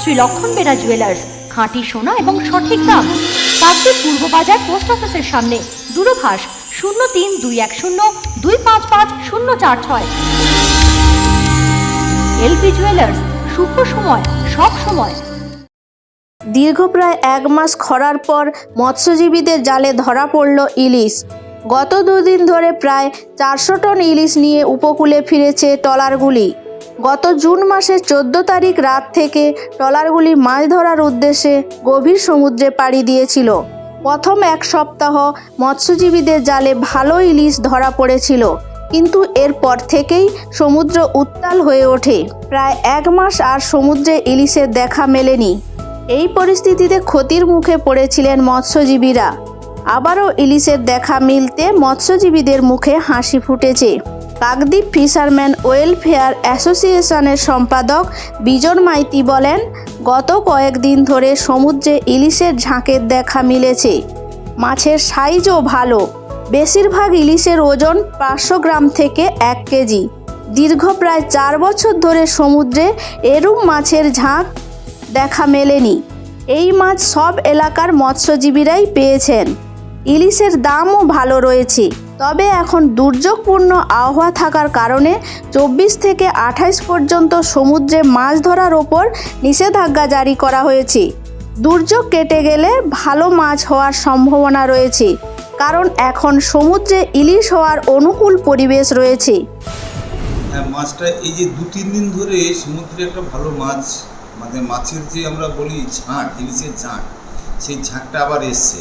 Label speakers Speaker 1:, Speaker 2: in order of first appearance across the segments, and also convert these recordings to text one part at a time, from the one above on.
Speaker 1: শ্রী লক্ষণ বেরা জুয়েলার্স খাঁটি সোনা এবং সঠিক দাম। কাকদ্বীপ পূর্ব বাজার পোস্ট অফিসের সামনে, দূরভাষ শূন্য তিন দুই এক শূন্য দুই পাঁচ পাঁচ শূন্য চার ছয়। এলপি জুয়েলার্স শুভ সময়, সব সময়।
Speaker 2: দীর্ঘ প্রায় এক মাস খরার পর মৎস্যজীবীদের জালে ধরা পড়ল ইলিশ। গত দুদিন ধরে প্রায় চারশো টন ইলিশ নিয়ে উপকূলে ফিরেছে ট্রলারগুলি গত জুন মাসের চোদ্দ তারিখ রাত থেকে ট্রলারগুলি মাছ ধরার উদ্দেশ্যে গভীর সমুদ্রে পাড়ি দিয়েছিল। প্রথম এক সপ্তাহ মৎস্যজীবীদের জালে ভালো ইলিশ ধরা পড়েছিল, কিন্তু এরপর থেকেই সমুদ্র উত্তাল হয়ে ওঠে। প্রায় এক মাস আর সমুদ্রে ইলিশের দেখা মেলেনি। এই পরিস্থিতিতে ক্ষতির মুখে পড়েছিলেন মৎস্যজীবীরা। আবারও ইলিশের দেখা মিলতে মৎস্যজীবীদের মুখে হাসি ফুটেছে। কাকদ্বীপ ফিশারম্যান ওয়েলফেয়ার অ্যাসোসিয়েশনের সম্পাদক বিজন মাইতি বলেন, গত কয়েকদিন ধরে সমুদ্রে ইলিশের ঝাঁকের দেখা মিলেছে। মাছের সাইজও ভালো। বেশিরভাগ ইলিশের ওজন পাঁচশো গ্রাম থেকে এক কেজি। দীর্ঘ প্রায় চার বছর ধরে সমুদ্রে এরূপ মাছের ঝাঁক দেখা মেলেনি। এই মাছ সব এলাকার মৎস্যজীবীরাই পেয়েছেন। ইলিশের দামও ভালো রয়েছে। তবে এখন দুর্যোগপূর্ণ আবহাওয়া থাকার কারণে চব্বিশ থেকে আঠাইশ পর্যন্ত সমুদ্রে মাছ ধরার ওপর নিষেধাজ্ঞা জারি করা হয়েছে। দুর্যোগ কেটে গেলে ভালো মাছ হওয়ার সম্ভাবনা রয়েছে, কারণ এখন সমুদ্রে ইলিশ হওয়ার অনুকূল পরিবেশ রয়েছে।
Speaker 3: হ্যাঁ মাছটা এই যে দু তিন দিন ধরে সমুদ্রে একটা ভালো মাছ মানে মাছের যে আমরা বলি ঝাঁক, ইলিশের ঝাঁক, সেই ঝাঁকটা আবার এসছে।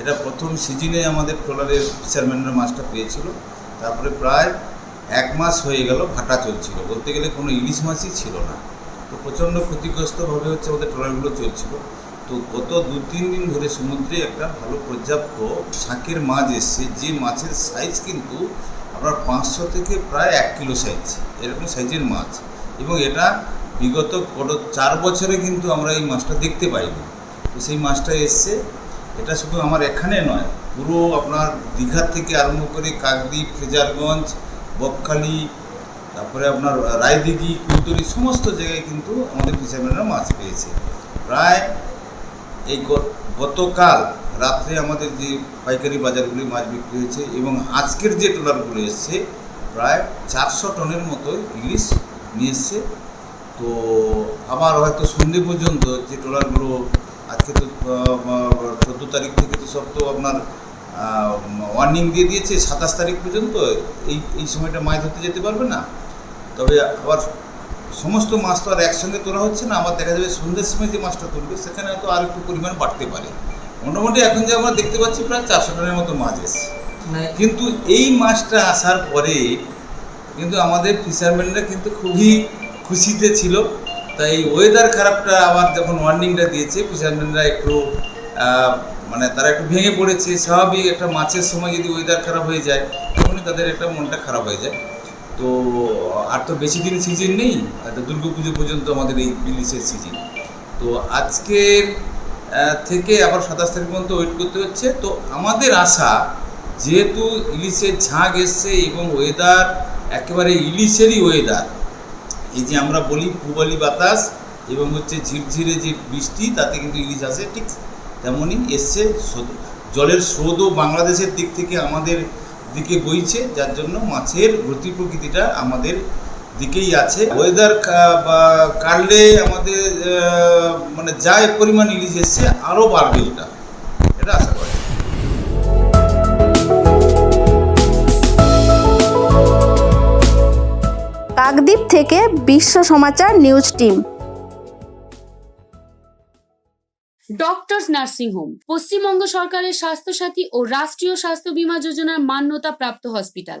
Speaker 3: এটা প্রথম সিজনে আমাদের ট্রলারের ফিশারম্যানরা মাছটা পেয়েছিল। তারপরে প্রায় এক মাস হয়ে গেল ভাটা চলছিল। বলতে গেলে কোনো ইলিশ মাছই ছিল না। তো প্রচণ্ড ক্ষতিগ্রস্তভাবে হচ্ছে আমাদের ট্রলারগুলো চলছিল। তো গত দু তিন দিন ধরে সমুদ্রে একটা ভালো পর্যাপ্ত ঝাঁকের মাছ এসছে। যে মাছের সাইজ কিন্তু আপনার পাঁচশো থেকে প্রায় এক কিলো সাইজ এরকম সাইজের মাছ। এবং এটা বিগত গত চার বছরে কিন্তু আমরা এই মাছটা দেখতে পাইনি। তো সেই মাছটা এসছে এটা শুধু আমার এখানে নয়, পুরো আপনার দীঘার থেকে আরম্ভ করে কাকদ্বীপ ফ্রেজারগঞ্জ বকখালি, তারপরে আপনার রায়দিঘি, কুলতলি, সমস্ত জায়গায় কিন্তু আমাদের ফিশারম্যানরা মাছ পেয়েছে। প্রায় এই গতকাল রাত্রে আমাদের যে পাইকারি বাজারগুলি মাছ বিক্রি হয়েছে এবং আজকের যে ট্রলারগুলো এসছে, প্রায় চারশো টনের মতো ইলিশ নিয়ে এসছে। তো আবার হয়তো সন্ধে পর্যন্ত যে ট্রলারগুলো আজকে তো চোদ্দ তারিখ থেকে তো সব তো আপনার ওয়ার্নিং দিয়ে দিয়েছে সাতাশ তারিখ পর্যন্ত এই এই সময়টা মাছ ধরতে যেতে পারবে না। তবে আবার সমস্ত মাছ তো আর একসঙ্গে তোলা হচ্ছে না আবার দেখা যাবে সন্ধ্যের সময় যে মাছটা তুলবে সেখানে হয়তো আর একটু পরিমাণ বাড়তে পারে। মোটামুটি এখন যে আমরা দেখতে পাচ্ছি প্রায় চারশো টনের মতো মাছ এসছে। কিন্তু এই মাছটা আসার পরে কিন্তু আমাদের ফিশারম্যানরা কিন্তু খুবই খুশিতে ছিল। তাই ওয়েদার খারাপটা আবার যখন ওয়ার্নিংটা দিয়েছে ফিশারম্যানরা একটু মানে তারা একটু ভেঙে পড়েছে। স্বাভাবিক একটা মাছের সময় যদি ওয়েদার খারাপ হয়ে যায়, তখনই তাদের একটা মনটা খারাপ হয়ে যায়। তো, আর তো বেশি দিন সিজন নেই দুর্গা পুজো পর্যন্ত আমাদের এই ইলিশের সিজন তো আজকের থেকে আবার সাতাশ তারিখ পর্যন্ত ওয়েট করতে হচ্ছে। তো আমাদের আশা, যেহেতু ইলিশের ঝাঁক এসছে এবং ওয়েদার একেবারে ইলিশেরই ওয়েদার এই যে আমরা বলি পূবালি বাতাস এবং হচ্ছে ঝিরঝিরে যে বৃষ্টি, তাতে কিন্তু ইলিশ আসে, ঠিক তেমনই এসছে জলের স্রোতও বাংলাদেশের দিক থেকে আমাদের দিকে বইছে, যার জন্য মাছের গতি প্রকৃতিটা আমাদের দিকেই আছে। ওয়েদার বা কাটলে আমাদের মানে যা পরিমাণ ইলিশ এসছে আরও বাড়বে এটা। এটা আশা করি।
Speaker 2: কাকদ্বীপ থেকে Bishwa Samachar news team.
Speaker 4: Doctors nursing home, Paschimbanga সরকারের স্বাস্থ্যসাথী ও রাষ্ট্রীয় স্বাস্থ্য বীমা যোজনার মান্যতা প্রাপ্ত hospital.